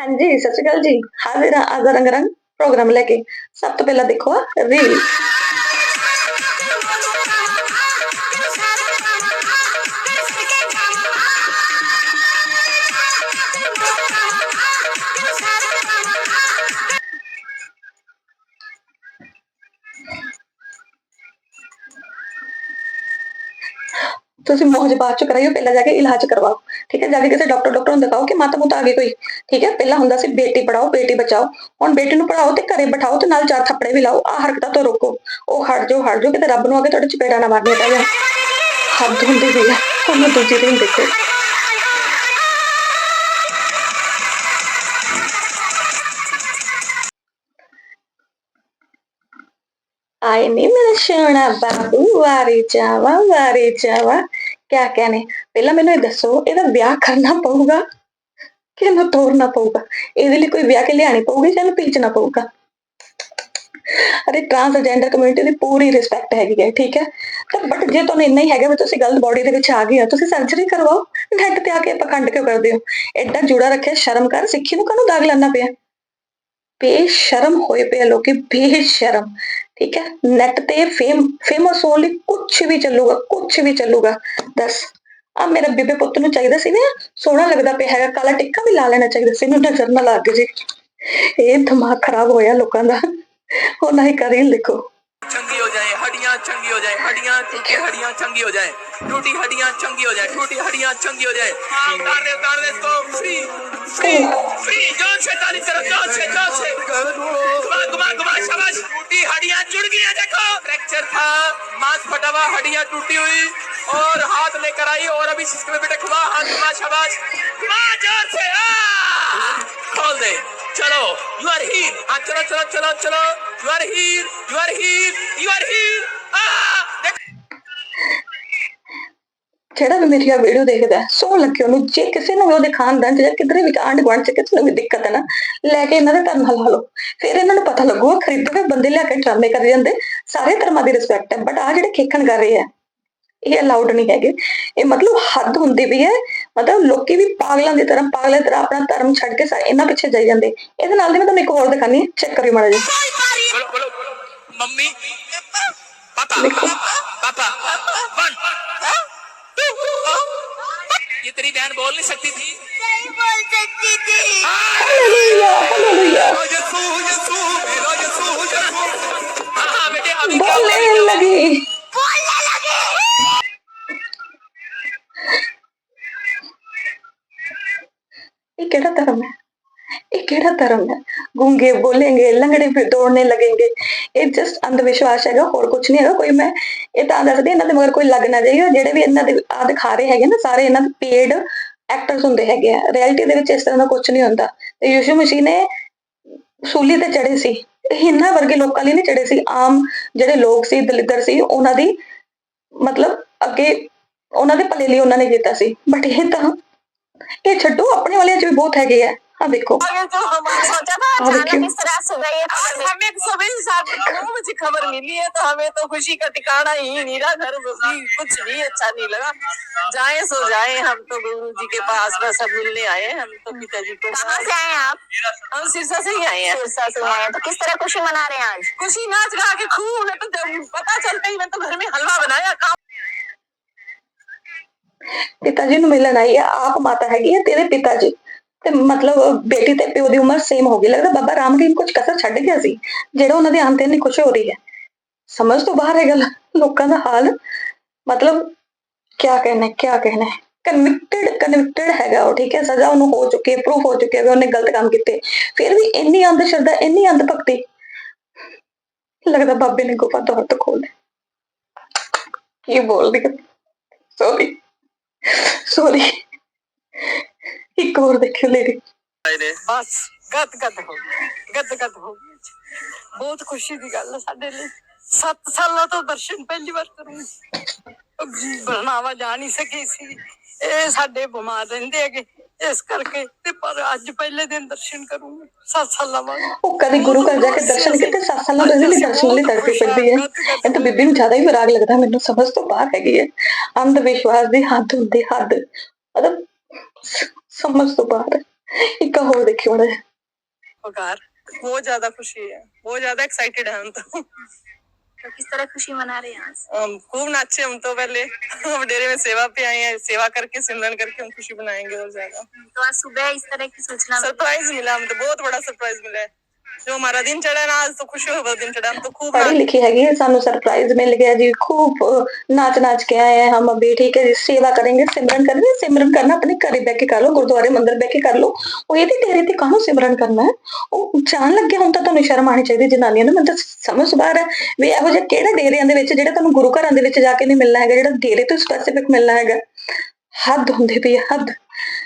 ਹਾਂਜੀ, ਸਤਿ ਸ਼੍ਰੀ ਅਕਾਲ ਜੀ। ਹਾਜ਼ਰ ਆ ਅੱਜ ਦਾ ਰੰਗ ਰੰਗ ਪ੍ਰੋਗਰਾਮ ਲੈ ਕੇ ਸਭ ਤੋਂ ਪਹਿਲਾਂ ਦੇਖੋ ਰੀਲ ਤੁਸੀਂ ਮੌਜ ਬਾਅਦ ਚ ਕਰਾਇਓ, ਪਹਿਲਾਂ ਜਾ ਕੇ ਇਲਾਜ ਕਰਵਾਓ। ਠੀਕ ਹੈ, ਜਾ ਕੇ ਕਿਸੇ ਡਾਕਟਰ ਡਾਕਟਰ ਨੂੰ ਦਿਖਾਓ ਕਿ ਮਾਤਾ ਮੁਤਾ ਆ ਗਈ ਕੋਈ। ਠੀਕ ਹੈ, ਪਹਿਲਾਂ ਹੁੰਦਾ ਸੀ ਬੇਟੀ ਪੜਾਓ ਬੇਟੀ ਬਚਾਓ। ਹੁਣ ਬੇਟੀ ਨੂੰ ਪੜਾਓ ਤੇ ਘਰੇ ਬਿਠਾਓ ਤੇ ਨਾਲ ਚਾਰ ਥੱਪੜੇ ਵੀ ਲਾਓ। ਆ ਹਰਕਤਾਂ ਤੋਂ ਰੋਕੋ। ਉਹ ਹਟ ਜਾਓ ਹਟ ਜਾਓ, ਕਿਤੇ ਰੱਬ ਨੂੰ ਆ ਕੇ ਤੁਹਾਡੇ ਚਪੇੜਾ ਨਾ ਮਾਰਨੇ ਪੈ ਜਾਣ। ਹੱਦ ਹੁੰਦੀ ਵੀ ਹੈ ਦੂਜੀ ਦਿਨ ਦੇਖੋ। ਆਏ ਨੀ ਮੇਰਾ ਸੋਹਣਾ ਬਾਬੂ, ਵਾਰੀ ਜਾਵਾ ਵਾਰੀ ਜਾਵਾ। ਕਿਆ ਕਹਨੇ? ਪਹਿਲਾਂ ਮੈਨੂੰ ਇਹ ਦੱਸੋ, ਇਹਦਾ ਵਿਆਹ ਕਰਨਾ ਪਊਗਾ ਕਿ ਇਹਨੂੰ ਤੋਰਨਾ ਪਊਗਾ? ਇਹਦੇ ਲਈ ਕੋਈ ਵਿਆਹ ਕੇ ਲਿਆਣੀ ਪਊਗੀ ਜਾਂ ਇਹਨੂੰ ਭੇਜਣਾ ਪਊਗਾ? ਅਰੇ ਟਰਾਂਸਜੈਂਡਰ ਕਮਿਊਨਿਟੀ ਦੀ ਪੂਰੀ ਰਿਸਪੈਕਟ ਹੈਗੀ ਹੈ, ਠੀਕ ਹੈ? ਤਾਂ ਬਟ ਜੇ ਤੁਹਾਨੂੰ ਇੰਨਾ ਹੀ ਹੈਗਾ ਵੀ ਤੁਸੀਂ ਗਲਤ ਬਾਡੀ ਦੇ ਵਿੱਚ ਆ ਗਏ ਹੋ, ਤੁਸੀਂ ਸਰਜਰੀ ਕਰਵਾਓ ਨੈਟ ਤੇ ਆ ਕੇ ਪਖੰਡ ਕਿਉਂ ਕਰਦੇ ਹੋ? ਐਡਾ ਜੂੜਾ ਰੱਖਿਆ, ਸ਼ਰਮ ਕਰ, ਸਿੱਖੀ ਨੂੰ ਕਾਹਨੂੰ ਦਾਗ ਲਾਣਾ ਪਿਆ? ਬੇਸ਼ਰਮ ਹੋਏ ਪਏ ਲੋਕੀ, ਬੇਸ਼ਰਮ, ਠੀਕ ਹੈ? ਨੈਟ ਤੇ ਫੇਮ ਫੇਮਸ ਹੋਣ ਲਈ ਕੁਝ ਵੀ ਚੱਲੂਗਾ ਕੁਝ ਵੀ ਚੱਲੂਗਾ। ਦੱਸ ਆ ਮੇਰਾ ਬੇਬੇ ਪੁੱਤ ਨੂੰ ਚਾਹੀਦਾ ਸੀ ਨਾ, ਸੋਹਣਾ ਲੱਗਦਾ ਪਿਆ ਹੈਗਾ, ਕਾਲਾ ਟਿੱਕਾ ਵੀ ਲਾ ਲੈਣਾ ਚਾਹੀਦਾ ਸੀ ਨੂੰ ਨਜ਼ਰ ਨਾ ਲੱਗ ਜੇ। ਇਹ ਦਿਮਾਗ ਖਰਾਬ ਹੋਇਆ ਲੋਕਾਂ ਦਾ। ਉਹ ਨਹੀਂ ਕਰੀ ਲਿਖੋ ਚੰਗੀ ਹੋ ਜਾਏ, ਹੱਡੀਆਂ ਚੰਗੀ ਹੋ ਜਾਏ, ਹੱਡੀਆਂ ਕਿਉਂਕਿ ਹੱਡੀਆਂ ਚੰਗੀ ਹੋ ਜਾਏ। टूटी हड्डियाँ चंगी हो जाए टूटी हड्डियाँ चंगी हो जाए। हाँ उतार दे उतार दे इसको। Free free free. जान से ताली तरफ़ जान से जान से। घुमा घुमा घुमा शाबाश। टूटी हड्डियाँ जुड़ गई हैं देखो। फ्रैक्चर था मांस फटा हुआ हड्डियाँ टूटी हुई। और हाथ लेकर आई और अभी सिस्टम में बेटे घुमा हाथ घुमा शाबाश। घुमा ज़ोर से आ। खोल दे। चलो यू आर हील हाँ चलो चलो चलो चलो। You are heal you are heal you are heal आ। ਜਿਹੜਾ ਵੀ ਮੇਰੀਆਂ ਵੀਡੀਓ ਦੇਖਦਾ ਸੋ ਲੱਗੇ ਉਹਨੂੰ ਜੇ ਕਿਸੇ ਨੂੰ ਵੀ ਉਹਦੇ ਖਾਨਦਾਨ ਚ ਜਾਂ ਵੀ ਆਂਡ ਗਵਾਂਡ ਚ ਕਿਸੇ ਵੀ ਦਿੱਕਤ ਨਾ ਲੈ ਕੇ ਇਹਨਾਂ ਦੇ ਧਰਮ ਹਲਾ ਲਓ। ਫਿਰ ਇਹਨਾਂ ਨੂੰ ਪਤਾ ਲੱਗੂਗਾ ਖਰੀਦੋਗੇ ਬੰਦੇ ਲਿਆ ਕੇ ਡਰਾਮੇ ਕਰ ਜਾਂਦੇ ਸਾਰੇ ਧਰਮਾਂ ਦੀ ਰਿਸਪੈਕਟ ਹੈ ਬਟ ਆ ਜਿਹੜੇ ਖੇਖਣ ਕਰ ਰਹੇ ਆ ਇਹ ਅਲਾਉਡ ਨਹੀਂ ਹੈਗੇ। ਇਹ ਮਤਲਬ ਹੱਦ ਹੁੰਦੀ ਵੀ ਹੈ ਮਤਲਬ ਲੋਕੀ ਵੀ ਪਾਗਲਾਂ ਦੀ ਤਰ੍ਹਾਂ ਪਾਗਲਾਂ ਦੀ ਤਰ੍ਹਾਂ ਆਪਣਾ ਧਰਮ ਛੱਡ ਕੇ ਇਹਨਾਂ ਪਿੱਛੇ ਜਾਈ ਜਾਂਦੇ। ਇਹਦੇ ਨਾਲ ਦੇ ਮੈਂ ਤੁਹਾਨੂੰ ਇੱਕ ਹੋਰ ਦਿਖਾਣੀ ਚੈੱਕ ਕਰਿਓ ਮਾੜਾ ਜੀ ਬੋਲੋ ਬੋਲੋ। ਮੰਮੀ ਪਾਪਾ ਪਾਪਾ 1 ये तेरी बहन बोल नहीं सकती थी। नहीं बोल सकती थी। हाँ, बोलने लगी। केड़ा धर्म है? ये केड़ा धर्म है? गूँगे बोलेंगे लंगड़े फिर दौड़ने लगेंगे। ये जस्ट अंधविश्वास है और कुछ नहीं है कोई मैं ਇਹ ਤਾਂ ਦੱਸਦੀ ਇਹਨਾਂ ਦੇ ਮਗਰ ਕੋਈ ਲੱਗ ਨਾ ਜਾਏਗਾ ਜਿਹੜੇ ਵੀ ਇਹਨਾਂ ਦੇ ਆ ਦਿਖਾ ਰਹੇ ਹੈਗੇ ਨਾ, ਸਾਰੇ ਇਹਨਾਂ ਦੇ ਪੇਡ ਐਕਟਰਸ ਹੁੰਦੇ ਹੈਗੇ ਆ। ਰਿਐਲਿਟੀ ਦੇ ਵਿੱਚ ਇਸ ਤਰ੍ਹਾਂ ਦਾ ਕੁਝ ਨਹੀਂ ਹੁੰਦਾ। ਤੇ ਯਿਸੂ ਮਸੀਹ ਨੇ ਸੂਲੀ ਤੇ ਚੜੇ ਸੀ। ਇਹਨਾਂ ਵਰਗੇ ਲੋਕਾਂ ਲਈ ਨਹੀਂ ਚੜੇ ਸੀ। ਆਮ ਜਿਹੜੇ ਲੋਕ ਸੀ, ਦਲਿੱਦਰ ਸੀ, ਉਹਨਾਂ ਦੀ ਮਤਲਬ ਅੱਗੇ ਉਹਨਾਂ ਦੇ ਭਲੇ ਲਈ ਉਹਨਾਂ ਨੇ ਕੀਤਾ ਸੀ। ਬਟ ਇਹ ਤਾਂ ਇਹ ਛੱਡੋ, ਆਪਣੇ ਵਾਲਿਆਂ ਚ ਵੀ ਬਹੁਤ ਹੈਗੇ ਆ। ਆ ਦੇਖੋ अगर तो हमारे सोचा था हाँ, अचानक देखिए। इस तरह सुबह ये आज हमें सुबह सात नौ बजे खबर मिली है तो हमें तो खुशी का ठिकाना ही नहीं रहा घर में भी कुछ भी अच्छा नहीं लगा जाए सो जाए हम तो गुरु जी के पास बस अब मिलने आए हैं। हम तो पिताजी को कहाँ से आए हैं आप हम सिरसा से ही आए हैं सिरसा से आए हैं तो किस तरह खुशी मना रहे हैं आज खुशी नाच गा के खूब मैं तो जब पता चलता ही मैं तो घर में हलवा बनाया काम ਪਿਤਾ ਜੀ ਨੂੰ ਮਿਲਣ ਆਈ ਆ ਆਪ ਮਾਤਾ ਹੈਗੀ ਆ ਤੇਰੇ ਪਿਤਾ ਜੀ ਤੇ ਮਤਲਬ ਬੇਟੀ ਤੇ ਪਿਓ ਦੀ ਉਮਰ ਸੇਮ ਹੋ ਗਈ। ਲੱਗਦਾ ਬਾਬਾ ਰਾਮਦੀਨ ਕੁਝ ਕਸਰ ਛੱਡ ਗਿਆ ਸੀ, ਜਿਹੜਾ ਉਹਨਾਂ ਦੇ ਅੰਤ ਇੰਨੀ ਖੁਸ਼ ਹੋ ਰਹੀ ਹੈ। ਸਮਝ ਤੋਂ ਬਾਹਰ ਹੈ ਗੱਲ ਲੋਕਾਂ ਦਾ ਹਾਲ। ਮਤਲਬ ਕਿਆ ਕਹਿਣਾ ਹੈ ਕਹਿਣਾ ਕਨਵਿਕਟਡ ਕਨਵਿਕਟਡ ਹੈਗਾ ਉਹ, ਠੀਕ ਹੈ। ਸਜ਼ਾ ਉਹਨੂੰ ਹੋ ਚੁੱਕੀ ਹੈ ਪ੍ਰੂਫ ਹੋ ਚੁੱਕਿਆ ਵੀ ਉਹਨੇ ਗਲਤ ਕੰਮ ਕੀਤੇ। ਫਿਰ ਵੀ ਇੰਨੀ ਅੰਧ ਸ਼ਰਧਾ ਇੰਨੀ ਅੰਧ ਭਗਤੀ ਲੱਗਦਾ ਬਾਬੇ ਨੇ ਗੁਫਾ ਤੋਂ ਹੱਥ ਖੋਲ ਕੀ ਬੋਲਦੀ ਸੌਰੀ ਸੌਰੀ ਹੋਰ ਦੇਖਿਓ ਲੇਡੀ। ਬਸ ਗਦ ਗਦ ਹੋ ਗਈ ਗਦ ਗਦ ਹੋ ਗਈ। ਬਹੁਤ ਖੁਸ਼ੀ ਦੀ ਗੱਲ ਹੈ ਸਾਡੇ ਲਈ। 7 ਸਾਲਾਂ ਤੋਂ ਦਰਸ਼ਨ ਪਹਿਲੀ ਵਾਰ ਕਰੂੰਗੀ। ਬਰਨਾਵਾ ਜਾ ਨਹੀਂ ਸਕੀ ਸੀ। ਇਹ ਸਾਡੇ ਬਿਮਾਰ ਰਹਿੰਦੇ ਹੈਗੇ। ਇਸ ਕਰਕੇ ਤੇ ਪਰ ਅੱਜ ਪਹਿਲੇ ਦਿਨ ਦਰਸ਼ਨ ਕਰੂੰਗੀ। 7 ਸਾਲਾਂ ਬਾਅਦ। ਉਹ ਕਦੇ ਗੁਰੂ ਘਰ ਜਾ ਕੇ ਦਰਸ਼ਨ ਕੀਤੇ? ਸੱਤ ਸਾਲਾਂ ਤੋਂ ਇਹਦੇ ਲਈ ਦਰਸ਼ਨ ਲਈ ਤੜਫੀ ਫਿਰਦੀ ਹੈ। ਇਹ ਤਾਂ ਬੀਬੀ ਨੂੰ ਜ਼ਿਆਦਾ ਹੀ ਵਿਰਾਗ ਲੱਗਦਾ। ਮੈਨੂੰ ਸਮਝ ਤੋਂ ਬਾਹਰ ਹੈਗੀ ਹੈ। ਅੰਧ ਵਿਸ਼ਵਾਸ ਦੀ ਹੱਦ ਹੁੰਦੀ ਹੱਦ। ਮਤਲਬ समझ तो बाहर एक हो देखे उन्हें। होगार वो ज़्यादा खुशी है। बहुत ज़्यादा एक्साइटेड है हम तो। तो किस तरह खुशी मना रहे हैं आज? खूब नाचे हम तो पहले। हम डेरे में सेवा पे आए हैं सेवा करके सिमरन करके हम खुशी बनाएँगे और ज़्यादा। तो आज सुबह इस तरह की सूचना सरप्राइज़ मिला हम तो बहुत बड़ा सरप्राइज़ मिला है। ਜੋ ਹਮਾਰਾ ਦਿਨ ਚੜਾ ਨਾ ਅੱਜ ਤਾਂ ਹੋਵੇ ਦਿਨ ਚੜਾ ਹਮ ਤਾਂ खूब ਲਿਖੀ ਹੈਗੀ ਸਾਨੂੰ ਸਰਪ੍ਰਾਈਜ਼ ਮਿਲ ਗਿਆ ਜੀ। ਖੂਬ ਨਾਚ ਨਾਚ ਕੇ ਆਏ ਹਮ ਅਭੀ ਠੀਕ ਹੈ ਜੀ। ਸੇਵਾ ਕਰਾਂਗੇ ਸਿਮਰਨ ਕਰਾਂਗੇ। ਸਿਮਰਨ ਕਰਨਾ ਆਪਣੇ ਘਰੇ ਬੈ ਕੇ ਕਰ ਲਓ ਗੁਰਦੁਆਰੇ ਮੰਦਰ ਬੈ ਕੇ ਕਰ ਲਓ। ਉਹ ਇਹਦੇ ਡੇਰੇ ਤੇ ਕਾਹਨੂੰ ਸਿਮਰਨ ਕਰਨਾ ਹੈ? ਉਹ ਜਾਣ ਲੱਗੇ ਹੁਣ ਤਾਂ ਤੁਹਾਨੂੰ ਸ਼ਰਮ ਆਣੀ ਚਾਹੀਦੀ ਜਨਾਨੀਆਂ ਨੂੰ। ਮੈਨੂੰ ਤਾਂ ਸਮਝ ਬਾਹਰ ਹੈ ਵੀ ਇਹੋ ਜਿਹੇ ਕਿਹੜੇ ਡੇਰਿਆਂ ਦੇ ਵਿੱਚ ਜਿਹੜਾ ਤੁਹਾਨੂੰ ਗੁਰੂ ਘਰਾਂ ਦੇ ਵਿੱਚ ਜਾ ਕੇ ਨਹੀਂ ਮਿਲਣਾ ਹੈਗਾ ਜਿਹੜਾ ਡੇਰੇ ਤੋਂ ਸਪੈਸੀਫਿਕ ਮਿਲਣਾ ਹੈਗਾ। ਹੱਦ ਹੁੰਦੀ ਪਈ ਹੱਦ।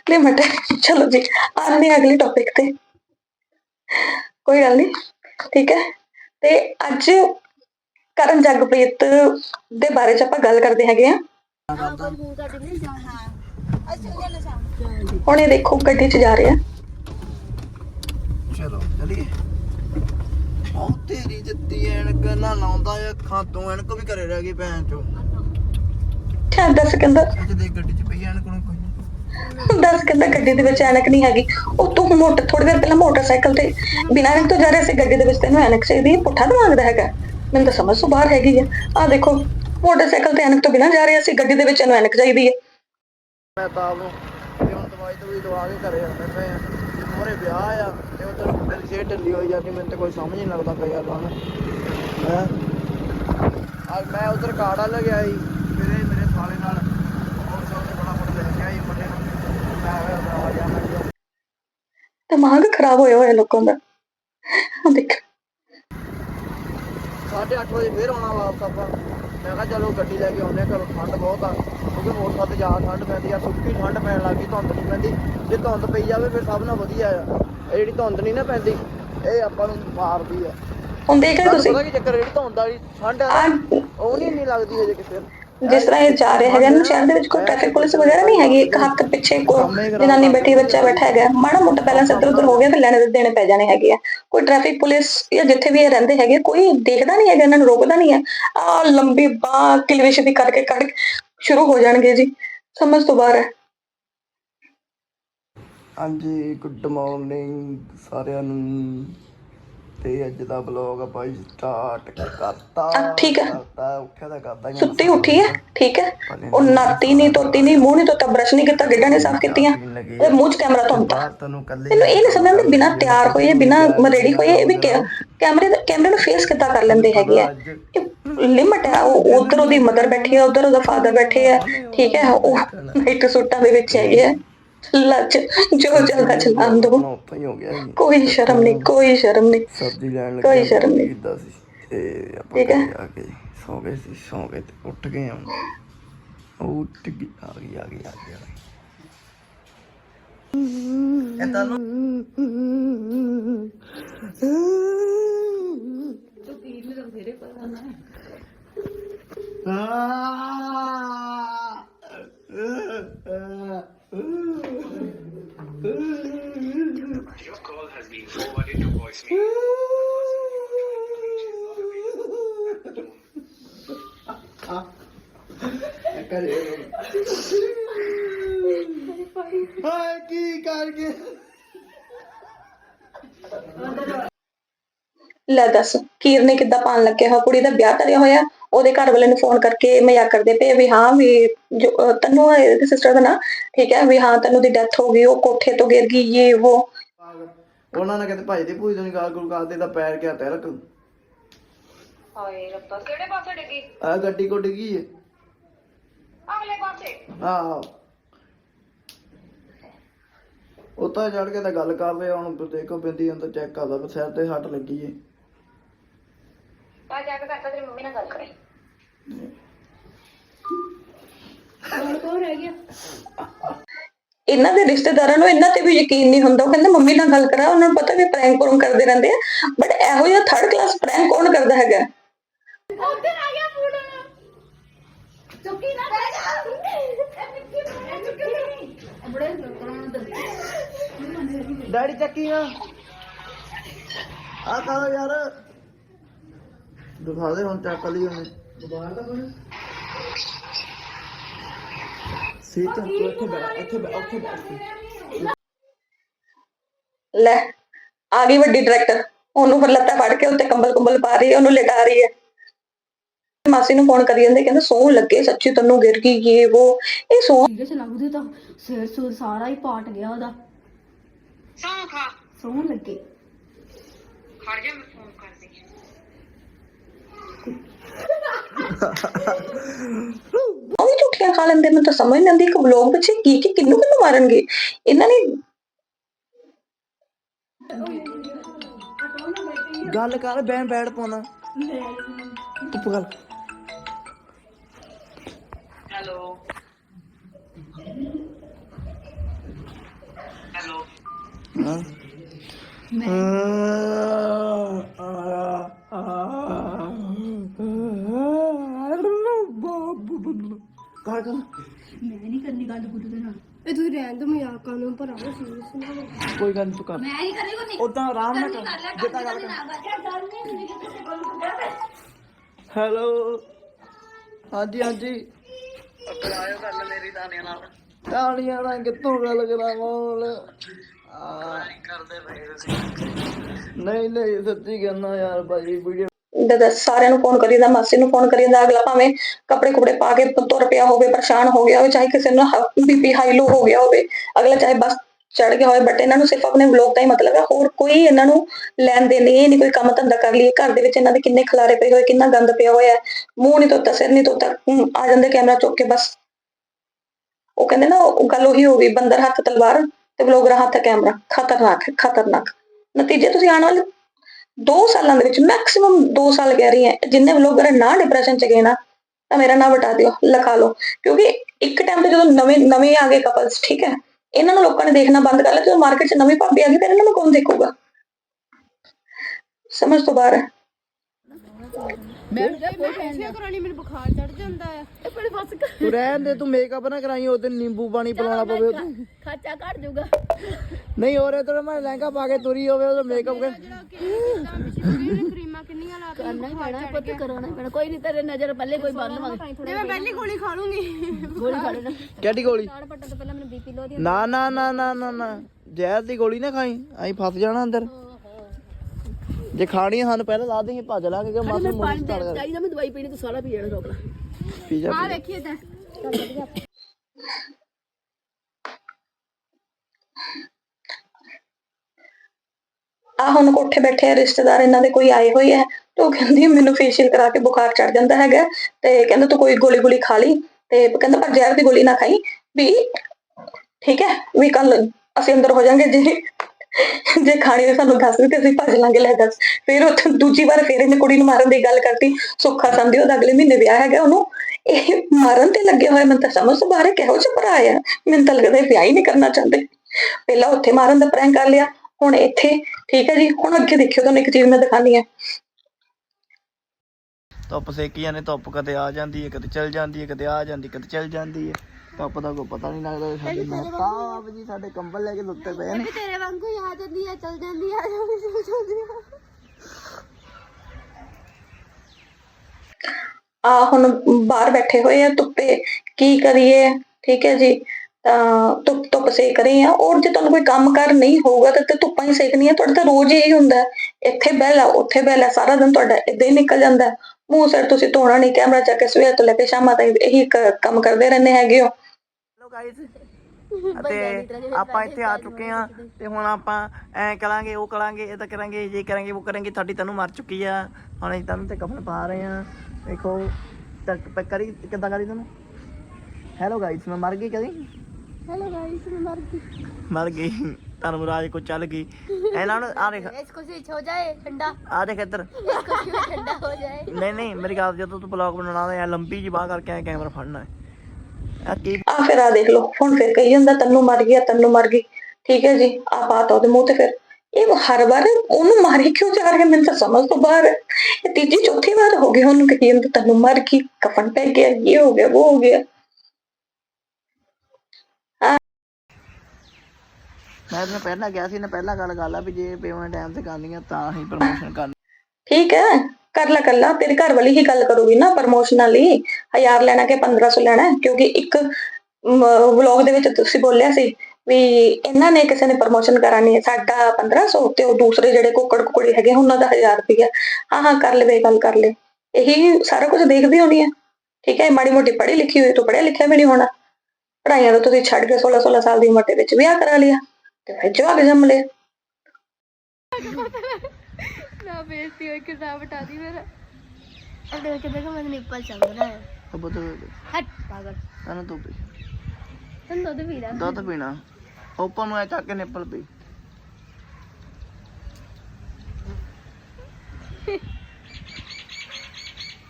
ਨਹੀਂ ਮਟੇ ਚਲੋ ਜੀ ਆਉਂਦੇ ਹਾਂ ਅਗਲੇ ਟੌਪਿਕ ਤੇ। ਕੋਈ ਗੱਲ ਨਹੀਂ ਠੀਕ ਹੈ? ਤੇ ਅੱਜ ਕਰਨ ਜਗਪ੍ਰੀਤ ਦੇ ਬਾਰੇ ਚ ਆਪਾਂ ਗੱਲ ਕਰਦੇ ਹੈਗੇ ਆ ਹੁਣ ਇਹ ਦੇਖੋ ਗੱਡੀ 'ਚ ਜਾ ਰਹੇ। ਚਲੋ ਚਲੀਏ। ਉਹ ਤੇਰੀ ਜੱਤੀ ਐਨਕ ਨਾ ਲਾਉਂਦਾ ਅੱਖਾਂ ਤੋਂ ਐਨਕ ਵੀ ਘਰੇ ਰਹਿ ਗਈ ਭੈਣ ਚੋ ਛਾ ਦੱਸ ਕਹਿੰਦਾ ਅੱਜ ਦੇ ਗੱਡੀ 'ਚ ਦੱਸ ਕਹਿੰਦਾ ਗੱਡੀ ਦੇ ਵਿੱਚ ਐਨਕ ਨਹੀਂ ਹੈਗੀ? ਉਹ ਤੂੰ ਮੋਟਰ ਥੋੜੀ ਦੇਰ ਪਹਿਲਾਂ ਮੋਟਰਸਾਈਕਲ ਤੇ ਬਿਨਾਂ ਐਨਕ ਤੋਂ ਜਾ ਰਿਹਾ ਸੀ, ਗੱਡੀ ਦੇ ਵਿੱਚ ਤੈਨੂੰ ਐਨਕ ਚਾਹੀਦੀ ਹੈ? ਪੁੱਠਾ ਦਿਮਾਗ ਦਾ ਹੈਗਾ। ਮੈਨੂੰ ਤਾਂ ਸਮਝ ਤੋਂ ਬਾਹਰ ਹੈਗੀ ਆ। ਆ ਦੇਖੋ, ਮੋਟਰਸਾਈਕਲ ਤੇ ਐਨਕ ਤੋਂ ਬਿਨਾਂ ਜਾ ਰਿਹਾ ਸੀ, ਗੱਡੀ ਦੇ ਵਿੱਚ ਇਹਨੂੰ ਐਨਕ ਚਾਹੀਦੀ ਹੈ। ਮੈਂ ਤਾਂ ਆਪ ਨੂੰ ਤੇ ਹੁਣ ਦਵਾਈ ਦਵਾਈ ਦਵਾ ਕੇ ਘਰੇ ਆਉਂਦੇ ਪਏ ਆ। ਮੋਰੇ ਵਿਆਹ ਆ ਤੇ ਉਧਰ ਮੇਰੀ ਸਿਹਤ ਢਿੱਲੀ ਹੋਈ ਜਾਂਦੀ, ਮੈਨੂੰ ਤੇ ਕੋਈ ਸਮਝ ਨਹੀਂ ਲੱਗਦਾ ਪਿਆ ਯਾਰ ਤੁਹਾਨੂੰ ਹੈ? ਅੱਜ ਮੈਂ ਉਧਰ ਕਾੜਾ ਲਗਿਆ ਸੀ, ਮੇਰੇ ਮੇਰੇ ਸਾਲੇ ਨਾਲ ਹੋਰ ਸਭ ਨੇ ਬੜਾ ਬੜਾ ਲੈ ਕੇ ਆਈ ਮੁੰਡੇ ਨੂੰ ਮੈਂ ਹੋਇਆ ਆ ਜਾ ਮੈਂ ਕਿਹਾ, ਦਿਮਾਗ ਖਰਾਬ ਹੋਇਆ ਹੋਇਆ ਲੋਕਾਂ ਦਾ। ਆ ਦੇਖ। ਸਾਢੇ ਅੱਠ ਵਜੇ ਫੇਰ ਆਉਣਾ ਵਾਪਸ ਆਪਾਂ। ਮੈਂ ਕਿਹਾ ਚਲੋ ਗੱਡੀ ਲੈ ਕੇ ਆਉਂਦੇ ਘਰੋਂ ਠੰਡ ਬਹੁਤ ਆ ਕਿਉਂਕਿ ਮੋਟਰਸਾਈਕਲ ਤੇ ਜ਼ਿਆਦਾ ਠੰਡ ਪੈਂਦੀ ਆ ਸੁੱਕੀ ਠੰਡ ਪੈਣ ਲੱਗੀ ਧੁੰਦ ਨਹੀਂ ਪੈਂਦੀ। ਜੇ ਧੁੰਦ ਪਈ ਜਾਵੇ ਫਿਰ ਸਭ ਨਾਲ ਵਧੀਆ ਆ। ਇਹ ਜਿਹੜੀ ਧੁੰਦ ਨਹੀਂ ਨਾ ਪੈਂਦੀ ਇਹ ਆਪਾਂ ਨੂੰ ਮਾਰਦੀ ਆ। ਹੁਣ ਦੇਖ ਰਹੇ ਤੁਸੀਂ। ਪਤਾ ਕੀ ਚੱਕਰ ਜਿਹੜੀ ਧੁੰਦ ਵਾਲੀ ਠੰਡ ਆ ਆ ਨਾ, ਉਹ ਨਹੀਂ ਇੰਨੀ ਲੱਗਦੀ ਹਜੇ ਕਿਸੇ ਨੂੰ। ਜਿਸ ਤਰ੍ਹਾਂ ਇਹ ਜਾ ਰਿਹਾ ਹੈਗਾ ਨਾ ਸ਼ਹਿਰ ਦੇ ਵਿੱਚ ਕੋਈ ਟ੍ਰੈਫਿਕ ਪੁਲਿਸ ਵਗੈਰਾ ਨਹੀਂ ਹੈਗੀ ਇੱਕ ਹੱਥ ਪਿੱਛੇ ਕੋ ਜਨਾਨੀ ਬੈਠੀ ਬੱਚਾ ਬੈਠਾ ਹੈਗਾ। ਮਾੜਾ ਮੋਟਾ ਬੈਲੈਂਸ ਇੱਧਰ ਉੱਧਰ ਹੋ ਗਿਆ ਤੇ ਲੈਣੇ ਦੇਣੇ ਪੈ ਜਾਣੇ ਹੈਗੇ ਆ। ਕੋਈ ਟ੍ਰੈਫਿਕ ਪੁਲਿਸ ਜਾਂ ਜਿੱਥੇ ਵੀ ਇਹ ਰਹਿੰਦੇ ਹੈਗੇ ਕੋਈ ਦੇਖਦਾ ਨਹੀਂ ਹੈਗਾ ਇਹਨਾਂ ਨੂੰ ਰੋਕਦਾ ਨਹੀਂ ਹੈ। ਆ ਲੰਬੀ ਬਾਹ ਕਿਲਵੇਸ਼ ਦੀ ਕਰਕੇ ਕੱਢ ਸ਼ੁਰੂ ਹੋ ਜਾਣਗੇ ਜੀ। ਸਮਝ ਤੋਂ ਬਾਹਰ ਹੈ। ਹਾਂਜੀ ਗੁੱਡ ਮਾਰਨਿੰਗ ਸਾਰਿਆਂ ਨੂੰ। ਤੇ ਅੱਜ ਦਾ ਵਲੌਗ ਆਪਾਂ ਸਟਾਰਟ ਕਰਤਾ। ਆ, ਠੀਕ ਹੈ। ਕਰਤਾ ਉੱਠਿਆ ਤਾਂ ਕਰਦਾ ਹੀ ਆ। ਸੁੱਤੀ ਉੱਠੀ ਹੈ ਠੀਕ ਹੈ ਉਹ ਨਾਤੀ ਨਹੀਂ ਧੋਤੀ ਨਹੀਂ ਮੂੰਹ ਨਹੀਂ ਧੋਤਾ ਬਰਸ਼ ਨਹੀਂ ਕੀਤਾ ਗਿੱਡਾ ਨਹੀਂ ਸਾਫ਼ ਕੀਤੀਆਂ। ਤੇ ਮੂੰਹ 'ਚ ਕੈਮਰਾ ਧੁੰਦਾ। ਬਾਹਰ ਤੈਨੂੰ ਕੱਲੇ ਮੈਨੂੰ ਇਹ ਨਹੀਂ ਸਮਝ ਆਉਂਦੀ ਬਿਨਾਂ ਤਿਆਰ ਹੋਏ ਬਿਨਾਂ ਰੈਡੀ ਹੋਏ ਇਹ ਵੀ ਕੈ- ਕੈਮਰੇ ਦਾ ਕੈਮਰੇ ਨੂੰ ਫੇਸ ਕਿੱਦਾਂ ਕਰ ਲੈਂਦੇ ਹੈਗੇ ਆ? ਲਿਮਟ ਹੈ ਉਹ ਉਧਰ ਉਹਦੀ ਮਦਰ ਬੈਠੀ ਹੈ ਉਧਰ ਉਹਦਾ ਫਾਦਰ ਬੈਠੇ ਆ ਠੀਕ ਹੈ ਉਹ ਨਾਈਟ ਸੂਟਾਂ ਦੇ ਵਿੱਚ ਹੈਗੇ ਆ। ਲੱਜ ਜੋ ਚੱਲਦਾ ਚਲਾਉਣ ਦੋ ਆਪਣਾ ਉੱਥੋਂ ਹੀ ਹੋ ਗਿਆ ਜੀ। ਕੋਈ ਸ਼ਰਮ ਨਹੀਂ ਕੋਈ ਸ਼ਰਮ ਨਹੀਂ ਸਬਜ਼ੀ ਲੈਣ ਕੋਈ ਲੱਗੇ ਸ਼ਰਮ ਨਹੀਂ। ਕੀਤਾ ਸੀ। ਤੇ ਆਪਾਂ ਠੀਕ ਹੈ। ਘਰੇ ਆ ਕੇ ਸੌ ਗਏ ਸੀ ਸੌ ਗਏ ਤੇ ਉੱਠ ਗਏ ਹੁਣ ਉਹ ਉੱਠ ਗਈ ਆ ਗਈ ਆ ਗਈ ਆ ਗਈ ਆ ਗਈ। ਇਹ ਤੁਹਾਨੂੰ ਹਾਏ ਕੀ ਕਰ ਗਏ ਲੈ ਦੱਸ ਕੀਰ ਨੇ ਕਿੱਦਾਂ ਪਾਣ ਲੱਗਿਆ ਹੋਇਆ ਕੁੜੀ ਦਾ ਵਿਆਹ ਕਰਿਆ ਹੋਇਆ। ਉਹਦੇ ਘਰ ਵਾਲੇ ਨੂੰ ਫੋਨ ਕਰਕੇ ਮਜ਼ਾਕ ਕਰਦੇ ਪਏ ਵੀ ਹਾਂ ਵੀ ਜੋ ਤੈਨੂੰ ਇਹਦੇ ਸਿਸਟਰ ਦਾ ਨਾਂ ਠੀਕ ਹੈ ਵੀ ਹਾਂ ਤੈਨੂੰ ਦੀ ਡੈਥ ਹੋ ਗਈ ਉਹ ਕੋਠੇ ਤੋਂ ਗਿਰ ਗਈ ਇਹ ਉਹ ਉਹਨਾਂ ਨੇ ਕਹਿੰਦੇ ਭਾਈ ਦੀ ਭੂਈ ਤੋਂ ਗਾਲ ਗੁਲ ਕਰਦੇ ਦਾ ਪੈਰ ਕਿਆ ਤਿਲਕ ਹਾਏ ਰੱਬਾ ਕਿਹੜੇ ਪਾਸੇ ਡਿੱਗੀ? ਆ ਗੱਡੀ ਕੋ ਡਿੱਗੀ ਏ। ਅਗਲੇ ਪਾਸੇ? ਆਹੋ। ਉਹ ਤਾਂ ਚੜ ਕੇ ਤਾਂ ਗੱਲ ਕਰ ਰਹੇ ਹੁਣ ਦੇਖੋ ਬਿੰਦੀ ਤਾਂ ਚੈੱਕ ਕਰਦਾ ਸਿਰ ਤੇ ਸੱਟ ਲੱਗੀ ਏ। ਤਾਂ ਜਾ ਕੇ ਕਰਤਾ ਤੇਰੀ ਮੰਮੀ ਨਾਲ ਗੱਲ ਕਰੇ ਇਹਨਾਂ ਦੇ ਰਿਸ਼ਤੇਦਾਰਾਂ ਨੂੰ ਇਹਨਾਂ ਤੇ ਵੀ ਯਕੀਨ ਨਹੀਂ ਹੁੰਦਾ। ਉਹ ਕਹਿੰਦੇ ਮੰਮੀ ਨਾਲ ਗੱਲ ਕਰਾ ਉਹਨਾਂ ਨੂੰ ਪਤਾ ਵੀ ਪ੍ਰੈਂਕ ਪ੍ਰੂੰਕ ਕਰਦੇ ਰਹਿੰਦੇ ਆ। ਬਟ ਇਹੋ ਜਿਹਾ ਥਰਡ ਕਲਾਸ ਪ੍ਰੈਂਕ ਕੌਣ ਕਰਦਾ ਹੈਗਾ? ਉਧਰ ਆ ਗਿਆ ਫੂਡ ਚੁੱਕੀ ਨਾ ਡੈਡੀ ਚੱਕੀ ਆ। ਆ ਕਹੋ ਯਾਰ। ਦਿਖਾ ਦੇ ਹੁਣ ਚੱਕ ਲਈ ਉਹਨੇ। ਦੁਬਾਰਾ ਤਾਂ ਬਣ ਸੀਟ ਤੋਂ ਇੱਥੇ ਬੈਠ ਇੱਥੇ ਬੈਠ ਇੱਥੇ ਬੈਠ ਲੈ ਆ ਗਈ ਵੱਡੀ ਡਾਇਰੈਕਟਰ ਉਹਨੂੰ ਫਿਰ ਲੱਤਾਂ ਫੜ ਕੇ ਉੱਤੇ ਕੰਬਲ ਕੁੰਬਲ ਪਾ ਰਹੀ ਹੈ ਉਹਨੂੰ ਲਿਟਾ ਰਹੀ ਹੈ। ਮਾਸੀ ਨੂੰ ਫੋਨ ਕਰੀ ਜਾਂਦੇ ਕਹਿੰਦੇ ਸੌਣ ਲੱਗੇ ਸੱਚੀ ਤੈਨੂੰ ਗਿਰ ਗਈ ਇਹ ਉਹ ਇਹ ਸੌਣ। ਸੀਰੀਅਸ ਲੱਗਦੇ ਤਾਂ ਸਿਰ ਸੁਰ ਸਾਰਾ ਹੀ ਪਾਟ ਗਿਆ ਉਹਦਾ। ਸੌਂ ਖਾ। ਸੌਣ ਲੱਗੇ। ਖੜ ਜਾ ਮੈਂ ਫੋਨ ਕਰਦੀ ਉਹ ਵੀ ਠੁਕੀਆਂ ਖਾ ਲੈਂਦੇ ਮੈਨੂੰ ਤਾਂ ਸਮਝ ਨਹੀਂ ਆਉਂਦੀ ਕਿ ਬਲੌਗ ਪਿੱਛੇ ਕੀ ਕੀ ਕਿੰਨੂੰ ਕਿੰਨੂੰ ਮਾਰਨਗੇ? ਇਹਨਾਂ ਨੇ ਗੱਲ ਕਰ ਬੈਂ ਬੈਠ ਪਾਉਣਾ। ਚੁੱਪ ਕਰ। ਹੈਲੋ। ਹੈਲੋ ਹਾਂ। ਕੋਈ ਗੱਲ ਨੀ ਤੂੰ ਕਰ। ਮੈਂ ਨਹੀਂ ਕਰਨੀ ਕੋਈ ਉਦਾਂ ਆਰਾਮ ਨਾਲ ਕਰ। ਜਿੱਦਾਂ ਗੱਲ ਕਰ। ਹੈਲੋ ਹਾਂਜੀ ਹਾਂਜੀ ਆਇਓ ਗੱਲ ਮੇਰੀ ਦਾਣੇ ਨਾਲ ਤਾਲੀਆਂ ਨਾਲ ਕਿੱਥੋਂ ਗੱਲ ਕਰਾਵਾਂ ਹੁਣ? ਕਰਦੇ ਪਏ ਤੁਸੀਂ ਨਹੀਂ ਨਹੀਂ ਸੱਚੀ ਕਹਿੰਦਾ ਯਾਰ ਭਾਈ ਵੀਡੀਓ ਦਦਾ ਸਾਰਿਆਂ ਨੂੰ ਫੋਨ ਕਰੀਦਾ ਮਾਸੀ ਨੂੰ ਫੋਨ ਕਰੀਦਾ ਅਗਲਾ ਭਾਵੇਂ ਕੱਪੜੇ ਕੁਪੜੇ ਪਾ ਕੇ ਤੁਰ ਪਿਆ ਹੋਵੇ ਪਰੇਸ਼ਾਨ ਹੋ ਗਿਆ ਹੋਵੇ ਚਾਹੇ ਕਿਸੇ ਨੂੰ ਬੀਪੀ ਹਾਈ ਲੋ ਹੋ ਗਿਆ ਹੋਵੇ ਅਗਲਾ ਚਾਹੇ ਬਸ ਚੜ ਗਿਆ ਹੋਏ ਬਟ ਇਹਨਾਂ ਨੂੰ ਸਿਰਫ ਆਪਣੇ ਵਲੋਗ ਦਾ ਹੀ ਮਤਲਬ ਹੈ, ਹੋਰ ਕੋਈ ਇਹਨਾਂ ਨੂੰ ਲੈਣ ਦੇ ਨਹੀਂ, ਇਹ ਨਹੀਂ ਕੋਈ ਕੰਮ ਧੰਦਾ ਕਰ ਲਈਏ। ਘਰ ਦੇ ਵਿੱਚ ਇਹਨਾਂ ਦੇ ਕਿੰਨੇ ਖਲਾਰੇ ਪਏ ਹੋਏ, ਕਿੰਨਾ ਗੰਦ ਪਿਆ ਹੋਇਆ ਹੈ। ਮੂੰਹ ਨਹੀਂ ਧੋਤਾ, ਸਿਰ ਨਹੀਂ ਧੋਤਾ ਆ ਜਾਂਦੇ ਕੈਮਰਾ ਚੁੱਕ ਕੇ ਬਸ। ਉਹ ਕਹਿੰਦੇ ਨਾ, ਉਹ ਗੱਲ ਉਹੀ ਹੋ ਗਈ, ਬੰਦਰ ਹੱਥ, ਤਲਵਾਰ ਤੇ ਵਲੋਗਰ ਹੱਥ, ਕੈਮਰਾ। ਖਤਰਨਾਕ ਹੈ ਖਤਰਨਾਕ। ਨਤੀਜੇ ਤੁਸੀਂ ਆਉਣ ਵਾਲੇ 2 ਸਾਲਾਂ ਦੇ ਵਿੱਚ ਮੈਕਸਿਮਮ 2 ਸਾਲ ਕਹਿ ਰਹੀ ਹੈ, ਜਿੰਨੇ ਵਲੋਗਰ ਨਾ ਡਿਪਰੈਸ਼ਨ ਚ ਗਏ ਨਾ, ਤਾਂ ਮੇਰਾ ਨਾਮ ਵਟਾ ਦਿਓ, ਲਿਖਾ ਲਓ। ਕਿਉਂਕਿ ਇੱਕ ਟਾਈਮ ਤੇ ਜਦੋਂ ਨਵੇਂ ਨਵੇਂ ਆ ਗਏ ਕਪਲਸ ਠੀਕ ਹੈ ਇਹਨਾਂ ਨੂੰ ਲੋਕਾਂ ਨੇ ਦੇਖਣਾ ਬੰਦ ਕਰ ਲਿਆ, ਜਦੋਂ ਮਾਰਕੀਟ 'ਚ ਨਵੀਂ ਭਾਬੀ ਆ ਗਈ ਫਿਰ ਇਹਨਾਂ ਨੂੰ ਕੌਣ ਦੇਖੂਗਾ? ਸਮਝ ਤੋਂ ਬਾਹਰ ਹੈ। ਕਰਾਣੀ ਮੈਨੂੰ ਬੁਖਾਰ ਚੜ ਜਾਂਦਾ ਆ। ਇਹ ਬੜੇ ਬਸ ਤੂੰ ਰਹਿਣ ਦੇ ਤੂੰ ਮੇਕਅਪ ਨਾ ਕਰਾਈ ਉਹਦੇ ਨਿੰਬੂ ਪਾਣੀ ਪਿਲਾਉਣਾ ਪਵੇ ਤੂੰ ਖਰਚਾ ਘਟ ਜਾਊਗਾ। ਨਹੀਂ ਹੋਰੇ ਤੇ ਮੈਂ ਲਹਿੰਗਾ ਪਾ ਕੇ ਤੁਰੀ ਹੋਵੇ ਉਹਦਾ ਮੇਕਅਪ ਕਰ ਕਰੀਮਾਂ ਕਿੰਨੀਆਂ ਲਾ ਕਰਨਾ ਹੀ ਪੈਣਾ ਪੁੱਤ ਕਰਾਉਣਾ ਹੀ ਪੈਣਾ। ਕੋਈ ਨਹੀਂ ਤੇਰੇ ਨਜ਼ਰ ਪਹਿਲੇ ਕੋਈ ਬੰਨ ਲਵਾਂਗੇ ਤੇ ਮੈਂ ਪਹਿਲੀ ਗੋਲੀ ਖਾ ਲੂੰਗੀ। ਗੋਲੀ ਖਾ ਲੈਣਾ। ਕਿਹੜੀ ਗੋਲੀ? ਦਾੜ ਪੱਟਣ ਤੋਂ ਪਹਿਲਾਂ ਮੈਨੂੰ ਬੀਪੀ ਲੋ ਦੀ ਨਾ ਨਾ ਨਾ ਨਾ ਨਾ ਨਾ। ਜ਼ਹਿਰ ਦੀ ਗੋਲੀ ਨਾ ਖਾਈ ਅਸੀਂ ਫਸ ਜਾਣਾ ਅੰਦਰ। ਜੇ ਖਾਣੀ ਆ ਸਾਨੂੰ ਪਹਿਲਾਂ ਲਾ ਦੇਂਗੇ ਭੱਜ ਲਾਂਗੇ ਕਿ ਮਾਸੀ ਮੂੰਹ ਪਾਣੀ ਕਰ ਚਾਹੀਦਾ ਮੈਂ ਦਵਾਈ ਪੀਣੀ ਤੂੰ ਸਾਰਾ ਪੀ ਜਾਣਾ ਰੋਕ ਲੈ। ਪੀ ਜਾ। ਵੇਖੀਏ ਤਾਂ ਆ ਹੁਣ ਕੋਠੇ ਬੈਠੇ ਆ ਰਿਸ਼ਤੇਦਾਰ ਇਹਨਾਂ ਦੇ ਕੋਈ ਆਏ ਹੋਏ ਆ। ਤੇ ਉਹ ਕਹਿੰਦੀ ਮੈਨੂੰ ਫੇਸ਼ੀਅਲ ਕਰਾ ਕੇ ਬੁਖਾਰ ਚੜ ਜਾਂਦਾ ਹੈਗਾ। ਤੇ ਕਹਿੰਦਾ ਤੂੰ ਕੋਈ ਗੋਲੀ ਗੋਲੀ ਖਾ ਲਈ। ਤੇ ਕਹਿੰਦਾ ਪਰ ਜ਼ਹਿਰ ਦੀ ਗੋਲੀ ਨਾ ਖਾਈ। ਵੀ ਠੀਕ ਹੈ ਵੀ ਕੱਲ ਅਸੀਂ ਅੰਦਰ ਹੋ ਜਾਾਂਗੇ ਜੇ ਜੇ ਖਾਣੀ ਹੋਈ ਸਾਨੂੰ ਦੱਸ ਵੀ ਅਸੀਂ ਭੱਜ ਲਾਂਗੇ ਲੈ ਦੱਸ। ਫਿਰ ਉੱਥੇ ਦੂਜੀ ਵਾਰ ਫਿਰ ਇਹਨੇ ਕੁੜੀ ਨੂੰ ਮਾਰਨ ਦੀ ਗੱਲ ਕਰਤੀ। ਸੁੱਖਾ ਸੰਦੀ ਉਹਦਾ ਅਗਲੇ ਮਹੀਨੇ ਵਿਆਹ ਹੈਗਾ, ਉਹਨੂੰ ਇਹ ਮਾਰਨ ਤੇ ਲੱਗੇ ਹੋਏ, ਮੈਨੂੰ ਤਾਂ ਸਮਝ ਤੋਂ ਬਾਹਰ ਕਿਹੋ ਜਿਹਾ ਭਰਾ ਆ। ਮੈਨੂੰ ਤਾਂ ਲੱਗਦਾ ਵਿਆਹ ਹੀ ਨਹੀਂ ਕਰਨਾ ਚਾਹੁੰਦੇ। ਪਹਿਲਾਂ ਉੱਥੇ ਮਾਰਨ ਦਾ ਪ੍ਰੈਂਕ ਕਰ ਲਿਆ, ਹੁਣ ਇੱਥੇ, ਠੀਕ ਹੈ ਜੀ? ਹੁਣ ਅੱਗੇ ਦੇਖਿਓ ਤੁਹਾਨੂੰ ਇੱਕ ਚੀਜ਼ ਮੈਂ ਦਿਖਾਣੀ ਹੈ। ਧੁੱਪ ਸੇਕੀ ਨੇ ਧੁੱਪ ਕਦੇ ਆ ਜਾਂਦੀ ਹੈ, ਕਦੇ ਚਲ ਜਾਂਦੀ ਹੈ, ਕਦੇ ਆ ਜਾਂਦੀ, ਕਦੇ ਚਲ ਜਾਂਦੀ ਹੈ। ਧੁੱਪ ਦਾ ਕੋਈ ਪਤਾ ਨਹੀਂ ਲੱਗਦਾ ਸਾਡੇ ਮਹਿਤਾਬ ਜੀ ਸਾਡੇ ਕੰਬਲ ਲੈ ਕੇ ਸੁੱਤੇ ਪਏ ਨੇ। ਤੇਰੇ ਵਾਂਗੂ ਹੀ ਆ ਜਾਂਦੀ ਆ ਚਲ ਜਾਂਦੀ ਆ ਜਾਂਦੀ ਚਲ ਜਾਂਦੀ ਆ। ਆ ਹੁਣ ਬਾਹਰ ਬੈਠੇ ਹੋਏ ਆ ਧੁੱਪੇ ਕੀ ਕਰੀਏ ਠੀਕ ਹੈ ਜੀ? ਤਾਂ ਧੁੱਪ ਧੁੱਪ ਸੇਕ ਰਹੇ ਆ। ਔਰ ਜੇ ਤੁਹਾਨੂੰ ਕੋਈ ਕੰਮ ਕਰ ਨਹੀਂ ਹੋਊਗਾ ਤਾਂ ਤੇ ਧੁੱਪਾਂ ਹੀ ਸੇਕਣੀਆਂ ਤੁਹਾਡਾ ਤਾਂ ਰੋਜ਼ ਹੀ ਹੁੰਦਾ ਹੈ। ਇੱਥੇ ਬਹਿ ਲਾ ਉੱਥੇ ਬਹਿ ਲਾ ਸਾਰਾ ਦਿਨ ਤੁਹਾਡਾ ਇਦਾਂ ਹੀ ਨਿਕਲ ਜਾਂਦਾ। ਮੂੰਹ ਸਿਰ ਤੁਸੀਂ ਧੋਣਾ ਨਹੀਂ ਕੈਮਰਾ ਚੱਕ ਕੇ ਸਵੇਰ ਤੋਂ ਲੈ ਕੇ ਸ਼ਾਮਾਂ ਤੱਕ ਇਹੀ ਕ- ਕੰਮ ਕਰਦੇ ਰਹਿੰਦੇ ਹੈਗੇ ਹੋ। ਗਾਇਸ ਆਪਾਂ ਇੱਥੇ ਆ ਚੁੱਕੇ ਆ ਤੇ ਹੁਣ ਆਪਾਂ ਐ ਕਰਾਂਗੇ ਉਹ ਕਰਾਂਗੇ ਇਹ ਤਾਂ ਕਰਾਂਗੇ ਜੇ ਕਰਾਂਗੇ ਉਹ ਕਰਾਂਗੇ ਤੁਹਾਡੀ ਤੈਨੂੰ ਮਰ ਚੁੱਕੀ ਆ। ਹੁਣ ਅਸੀਂ ਤੁਹਾਨੂੰ ਤੇ ਕਫਨ ਪਾ ਰਹੇ ਆ ਦੇਖੋ ਤੱਕ ਕਰੀ ਕਿੱਦਾਂ ਕਰੀ ਤੈਨੂੰ? ਹੈਲੋ ਗਾਇਸ ਮੈਂ ਮਰ ਗਈ ਕਦੀ? ਹੈਲੋ ਗਾਇਸ ਮੈਂ ਮਰ ਗਈ। ਮਰ ਗਈ। ਧਰਮਰਾਜ ਕੋ ਚੱਲ ਗਈ। ਇਹਨਾਂ ਨੂੰ ਆ ਦੇਖ। ਇਸ ਕੋ ਸਵਿਚ ਹੋ ਜਾਏ ਠੰਡਾ। ਆ ਦੇਖ ਇੱਧਰ। ਠੰਡਾ ਹੋ ਜਾਏ। ਨਹੀਂ ਨਹੀਂ ਮੇਰੀ ਗੱਲ ਜਦੋਂ ਤੂੰ ਬਲੌਗ ਬਣਾਉਣਾ ਹੈ ਲੰਬੀ ਜੀ ਬਾਹ ਕਰਕੇ ਕੈਮਰਾ ਫੜਨਾ। ਆ ਆ ਫਿਰ ਆ ਦੇਖ ਲਓ ਹੁਣ ਫਿਰ ਕਹੀ ਜਾਂਦਾ ਤੈਨੂੰ ਮਰ ਗਿਆ ਤੈਨੂੰ ਮਰ ਗਈ। ਠੀਕ ਹੈ ਜੀ ਆ ਪਾਤਾ ਉਹਦੇ ਮੂੰਹ ਤੇ ਫਿਰ। ਇਹ ਹਰ ਵਾਰ ਉਹਨੂੰ ਮਾਰੀ ਕਿਉਂ ਜਾ ਰਿਹਾ ਮੈਨੂੰ ਤਾਂ ਸਮਝ ਤੋਂ ਬਾਹਰ ਹੈ। ਇਹ ਤੀਜੀ ਚੌਥੀ ਵਾਰ ਹੋ ਗਈ ਉਹਨੂੰ ਕਹੀ ਜਾਂਦਾ ਤੈਨੂੰ ਮਰ ਗਈ ਕਫਨ ਪੈ ਗਿਆ ਇਹ ਹੋ ਗਿਆ ਉਹ ਹੋ ਗਿਆ। ਮੈਂ ਤੈਨੂੰ ਪਹਿਲਾਂ ਕਿਹਾ ਸੀ ਨਾ ਪਹਿਲਾਂ ਗੱਲ ਕਰ ਲਾ ਵੀ ਜੇ ਪੇਮੈਂਟ ਟਾਈਮ ਤੇ ਕਰਨੀ ਆ ਤਾਂ ਹੀ ਪ੍ਰਮੋਸ਼ਨ ਕਰਨੀ। ਠੀਕ ਹੈ। ਕਰ ਲੈ ਕਰ ਲੈ ਤੇਰੇ ਘਰ ਵਾਲੀ ਹੀ ਗੱਲ ਕਰੂਗੀ ਨਾ ਪ੍ਰਮੋਸ਼ਨ ਲਈ ਹਜ਼ਾਰ ਲੈਣਾ ਕਿ 1500 ਲੈਣਾ, ਕਿਉਂਕਿ ਇੱਕ ਵਲੌਗ ਦੇ ਵਿੱਚ ਤੁਸੀਂ ਬੋਲਿਆ ਸੀ ਵੀ ਇਹਨਾਂ ਨੇ ਕਿਸੇ ਨੇ ਪ੍ਰਮੋਸ਼ਨ ਕਰਾਣੀ ਹੈ, ਸਾਡਾ 1500 ਤੇ ਉਹ ਦੂਸਰੇ ਜਿਹੜੇ ਕੁੱਕੜ ਕੁਕੜੀ ਹੈਗੇ, ਉਹਨਾਂ ਦਾ 1000 ਰੁਪਇਆ ਹਾਂ ਹਾਂ, ਕਰ ਲਵੇ ਗੱਲ ਕਰ ਲੈ। ਇਹੀ ਸਾਰਾ ਕੁਝ ਦੇਖਦੀ ਹੋਣੀ ਹੈ। ਠੀਕ ਹੈ ਮਾੜੀ ਮੋਟੀ ਪੜ੍ਹੀ ਲਿਖੀ ਹੋਈ, ਤੋਂ ਪੜ੍ਹਿਆ ਲਿਖਿਆ ਵੀ ਨਹੀਂ ਹੋਣਾ। ਪੜ੍ਹਾਈਆਂ ਤਾਂ ਤੁਸੀਂ ਛੱਡ ਕੇ 16 16 ਸਾਲ ਦੀ ਉਮਰ ਦੇ ਵਿੱਚ ਵਿਆਹ ਕਰਾ ਲਿਆ ਤੇ ਫਿਰ ਜਵਾਕ ਜੰਮ ਲਿਆ ਨਾ ਬੇਇੱਜ਼ਤੀ ਹੋਈ ਕਿ ਨਾ ਬਟਾ ਦੀ ਮੇਰਾ अब देखो देखो मेरे निप्पल चल रहा है ਅਬ ਤਾਂ हट पागल ਨਾ ਤੂੰ ਪੀ तुम दूध पी रहा ਦੁੱਧ ਪੀਣਾ ਉੱਪਰ ਨੂੰ ਐ ਚੱਕ ਕੇ ਨਿੱਪਲ ਪੀ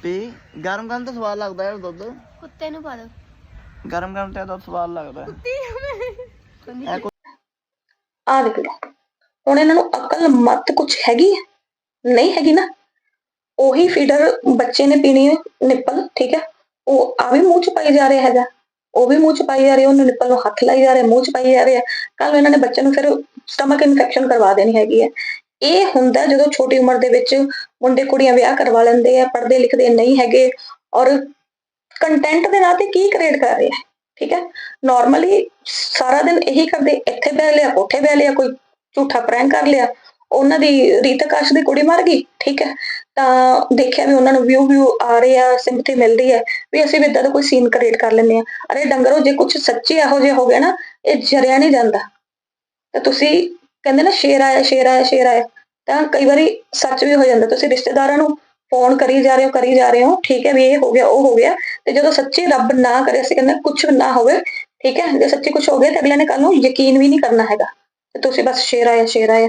ਪੀ ਗਰਮ ਗਰਮ ਤਾਂ ਸਵਾਦ ਲੱਗਦਾ ਯਾਰ ਦੁੱਧ कुत्ते नु पा दो ਗਰਮ ਗਰਮ ਤੇ ਦੁੱਧ ਸਵਾਦ ਲੱਗਦਾ ਐ ਕੁ- ਆ ਦੇਖ ਲਓ ਹੁਣ ਇਹਨਾਂ ਨੂੰ ਅਕਲ ਮਤ ਕੁਝ ਹੈਗੀ ਹੈ ਨਹੀਂ ਹੈਗੀ ਨਾ। ਉਹੀ ਫੀਡਰ ਬੱਚੇ ਨੇ ਪੀਣੀ ਹੈ ਨਿੱਪਲ ਠੀਕ ਹੈ। ਉਹ ਆ ਵੀ ਮੂੰਹ ਚ ਪਾਈ ਜਾ ਰਿਹਾ ਹੈਗਾ। ਉਹ ਵੀ ਮੂੰਹ ਚ ਪਾਈ ਜਾ ਰਹੀ ਹੈ ਉਹਨੂੰ ਨਿੱਪਲ ਨੂੰ ਹੱਥ ਲਾਈ ਜਾ ਰਿਹਾ, ਮੂੰਹ ਚ ਪਾਈ ਜਾ ਰਿਹਾ। ਕੱਲ ਇਹਨਾਂ ਨੇ ਬੱਚੇ ਨੂੰ ਫਿਰ ਸਟਮਕ ਇਨਫੈਕਸ਼ਨ ਕਰਵਾ ਦੇਣੀ ਹੈਗੀ ਹੈ। ਇਹ ਹੁੰਦਾ ਜਦੋਂ ਛੋਟੀ ਉਮਰ ਦੇ ਵਿੱਚ ਮੁੰਡੇ ਕੁੜੀਆਂ ਵਿਆਹ ਕਰਵਾ ਲੈਂਦੇ ਆ, ਪੜ੍ਹਦੇ ਲਿਖਦੇ ਨਹੀਂ ਹੈਗੇ ਔਰ ਕੰਟੈਂਟ ਦੇ ਨਾਂ ਤੇ ਕੀ ਕ੍ਰੀਏਟ ਕਰ ਰਹੇ ਆ ਠੀਕ ਹੈ। ਨਾਰਮਲੀ ਸਾਰਾ ਦਿਨ ਇਹੀ ਕਰਦੇ, ਇੱਥੇ ਬਹਿ ਲਿਆ ਕੋਠੇ ਬਹਿ ਲਿਆ, ਕੋਈ ਝੂਠਾ ਪ੍ਰੈਂਕ ਕਰ ਲਿਆ। ਉਹਨਾਂ ਦੀ ਰੀਤ ਆਕਾਸ਼ ਦੀ ਕੁੜੀ ਮਰ ਗਈ, ਠੀਕ ਹੈ। ਤਾਂ ਦੇਖਿਆ ਵੀ ਉਹਨਾਂ ਨੂੰ ਵਿਊ ਵਿਊ ਆ ਰਹੇ ਆ ਸਿੰਪਥੀ ਮਿਲਦੀ ਹੈ, ਵੀ ਅਸੀਂ ਵੀ ਇਦਾਂ ਦਾ ਕੋਈ ਸੀਨ ਕ੍ਰੀਏਟ ਕਰ ਲੈਂਦੇ ਆ ਅਰੇ ਡੰਗਰੋ, ਜੇ ਕੁਝ ਸੱਚੇ ਇਹੋ ਜਿਹਾ ਹੋ ਗਿਆ ਨਾ, ਇਹ ਜਰਿਆ ਨਹੀਂ ਜਾਂਦਾ। ਤੇ ਤੁਸੀਂ ਕਹਿੰਦੇ ਨਾ, ਸ਼ੇਰ ਆਇਆ ਸ਼ੇਰ ਆਇਆ ਸ਼ੇਰ ਆਇਆ। ਤਾਂ ਕਈ ਵਾਰੀ ਸੱਚ ਵੀ ਹੋ ਜਾਂਦਾ, ਤੁਸੀਂ ਰਿਸ਼ਤੇਦਾਰਾਂ ਨੂੰ ਫੋਨ ਕਰੀ ਜਾ ਰਹੇ ਹੋ, ਕਰੀ ਜਾ ਰਹੇ ਹੋ, ਠੀਕ ਹੈ ਵੀ ਇਹ ਹੋ ਗਿਆ, ਉਹ ਹੋ ਗਿਆ। ਤੇ ਜਦੋਂ ਸੱਚੀ ਰੱਬ ਨਾ ਕਰੇ, ਅਸੀਂ ਕਹਿੰਦੇ ਕੁਝ ਨਾ ਹੋਵੇ, ਠੀਕ ਹੈ, ਜੇ ਸੱਚੀ ਕੁਝ ਹੋ ਗਿਆ ਤੇ ਅਗਲੇ ਨੇ ਕੱਲ ਨੂੰ ਯਕੀਨ ਵੀ ਨਹੀਂ ਕਰਨਾ ਹੈਗਾ। ਤੇ ਤੁਸੀਂ ਬਸ ਸ਼ੇਰ ਆਇਆ ਸ਼ੇਰ ਆਇਆ।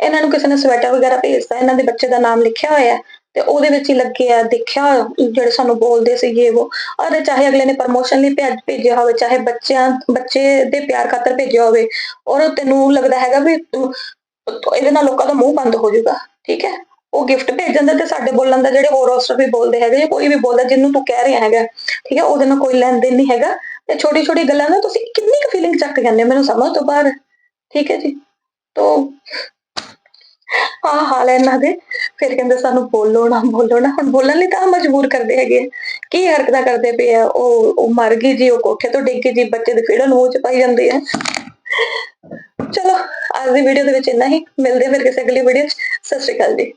ਇਹਨਾਂ ਨੂੰ ਕਿਸੇ ਨੇ ਸਵੈਟਰ ਵਗੈਰਾ ਭੇਜਦਾ ਇਹਨਾਂ ਦੇ ਬੱਚੇ ਦਾ ਨਾਮ ਲਿਖਿਆ ਹੋਇਆ ਹੈ ਤੇ ਉਹਦੇ ਵਿੱਚ ਹੀ ਲੱਗੇ ਦੇਖਿਆ ਜਿਹੜੇ ਸਾਨੂੰ ਬੋਲਦੇ ਸੀ ਉਹ। ਔਰ ਚਾਹੇ ਅਗਲੇ ਨੇ ਪ੍ਰਮੋਸ਼ਨ ਲਈ ਭੇਜ, ਭੇਜਿਆ ਹੋਵੇ, ਚਾਹੇ ਬੱਚਿਆਂ, ਬੱਚੇ ਦੇ ਪਿਆਰ ਖਾਤਰ ਭੇਜਿਆ ਹੋਵੇ, ਔਰ ਤੈਨੂੰ ਲੱਗਦਾ ਹੈਗਾ ਵੀ ਇਹਦੇ ਨਾਲ ਲੋਕਾਂ ਦਾ ਮੂੰਹ ਬੰਦ ਹੋ ਜਾਊਗਾ, ਠੀਕ ਹੈ? ਉਹ ਗਿਫਟ ਭੇਜ ਦਿੰਦਾ ਤੇ ਸਾਡੇ ਬੋਲਣ ਦਾ ਜਿਹੜੇ ਹੋਰ ਰੋਸਟਰ ਵੀ ਬੋਲਦੇ ਹੈਗੇ ਜਾਂ ਕੋਈ ਵੀ ਬੋਲਦਾ ਜਿਹਨੂੰ ਤੂੰ ਕਹਿ ਰਿਹਾ ਹੈਗਾ, ਠੀਕ ਹੈ? ਉਹਦੇ ਨਾਲ ਕੋਈ ਲੈਣ ਦੇਣ ਨਹੀਂ ਹੈਗਾ। ਤੇ ਛੋਟੀ ਛੋਟੀ ਗੱਲਾਂ ਦਾ ਤੁਸੀਂ ਕਿੰਨੀ ਕੁ ਫੀਲਿੰਗ ਚੱਕ ਜਾਂਦੇ ਮੈਨੂੰ ਸਮਝ ਤੋਂ ਬਾਹਰ, ਠੀਕ ਹੈ ਜੀ? ਤੋ ਆ ਹਾਲ ਹੈ ਇਹਨਾਂ ਦੇ। ਫਿਰ ਕਹਿੰਦੇ ਸਾਨੂੰ ਬੋਲੋ ਨਾ ਬੋਲੋ ਨਾ। ਹੁਣ ਬੋਲਣ ਲਈ ਤਾਂ ਮਜਬੂਰ ਕਰਦੇ ਹੈਗੇ ਆ। ਕੀ ਹਰਕਤਾਂ ਕਰਦੇ ਪਏ ਆ? ਉਹ ਉਹ ਮਰ ਗਈ ਜੀ, ਉਹ ਕੋਠੇ ਤੋਂ ਡਿੱਗ ਗਈ ਜੀ, ਬੱਚੇ ਦੇ ਫੇੜਨ ਮੂੰਹ ਚ ਪਾਈ ਜਾਂਦੇ ਆ। ਚਲੋ, ਅੱਜ ਦੀ ਵੀਡੀਓ ਦੇ ਵਿੱਚ ਇੰਨਾ ਹੀ। ਮਿਲਦੇ ਫਿਰ ਕਿਸੇ ਅਗਲੀ ਵੀਡੀਓ ਚ। ਸਤਿ ਸ਼੍ਰੀ ਅਕਾਲ ਜੀ।